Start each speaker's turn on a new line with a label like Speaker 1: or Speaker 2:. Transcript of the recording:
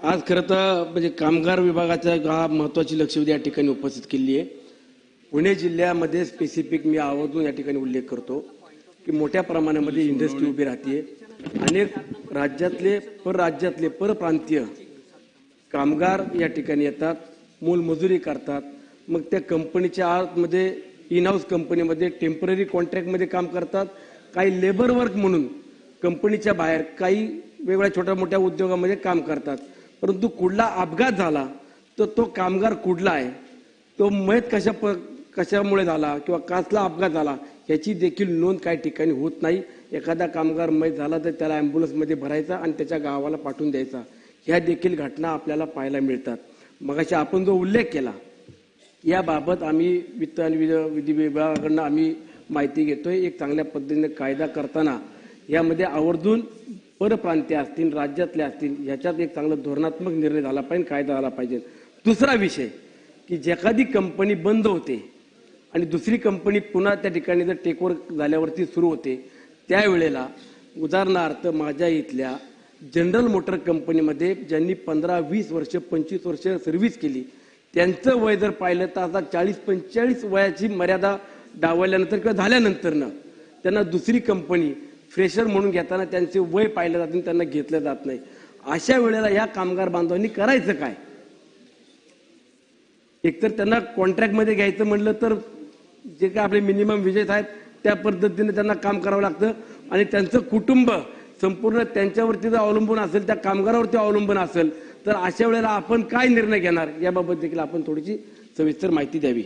Speaker 1: आज खरं तर म्हणजे कामगार विभागाचा हा महत्वाची लक्षवेधी या ठिकाणी उपस्थित केली आहे. पुणे जिल्ह्यामध्ये स्पेसिफिक मी आवर्जून या ठिकाणी उल्लेख करतो की मोठ्या प्रमाणामध्ये इंडस्ट्री उभी राहते. अनेक राज्यातले परराज्यातले परप्रांतीय कामगार या ठिकाणी येतात मोलमजुरी करतात. मग त्या कंपनीच्या आतमध्ये इन हाऊस कंपनीमध्ये टेंपररी कॉन्ट्रॅक्टमध्ये काम करतात. काही लेबर वर्क म्हणून कंपनीच्या बाहेर काही वेगळ्या छोट्या मोठ्या उद्योगामध्ये काम करतात. परंतु कुठला अपघात झाला तर तो कामगार कुठला आहे तो मयत कशा प कशामुळे झाला किंवा कसला अपघात झाला याची देखील नोंद काही ठिकाणी होत नाही. एखादा कामगार मयत झाला तर त्याला ॲम्ब्युलन्समध्ये भरायचा आणि त्याच्या गावाला पाठवून द्यायचा. ह्या देखील घटना आपल्याला पाहायला मिळतात. मगाशी आपण जो उल्लेख केला याबाबत आम्ही वित्त आणि विध- विधी विभागाकडनं आम्ही माहिती घेतोय. एक चांगल्या पद्धतीने कायदा करताना यामध्ये आवर्जून परप्रांतीय असतील राज्यातले असतील ह्याच्यात एक चांगला धोरणात्मक निर्णय झाला पाहिजे कायदा झाला पाहिजे. दुसरा विषय की जी एखादी कंपनी बंद होते आणि दुसरी कंपनी पुन्हा त्या ठिकाणी जर टेकओव्हर झाल्यावरती सुरू होते त्यावेळेला उदाहरणार्थ माझ्या इथल्या जनरल मोटर कंपनीमध्ये ज्यांनी पंधरा वीस वर्ष पंचवीस वर्ष सर्व्हिस केली त्यांचं वय जर पाहिलं तर आता चाळीस पंचेचाळीस वयाची मर्यादा डावल्यानंतर किंवा झाल्यानंतरनं त्यांना दुसरी कंपनी फ्रेशर म्हणून घेताना त्यांचे वय पाहिलं जात नाही त्यांना घेतलं जात नाही. अशा वेळेला या कामगार बांधवांनी करायचं काय? एकतर त्यांना कॉन्ट्रॅक्टमध्ये घ्यायचं म्हणलं तर जे काय आपले मिनिमम विजेत आहेत त्या पद्धतीने त्यांना काम करावं लागतं आणि त्यांचं कुटुंब संपूर्ण त्यांच्यावरती जर अवलंबून असेल त्या कामगारावरती अवलंबून असेल तर अशा वेळेला आपण काय निर्णय घेणार? याबाबत देखील आपण थोडीशी सविस्तर माहिती द्यावी.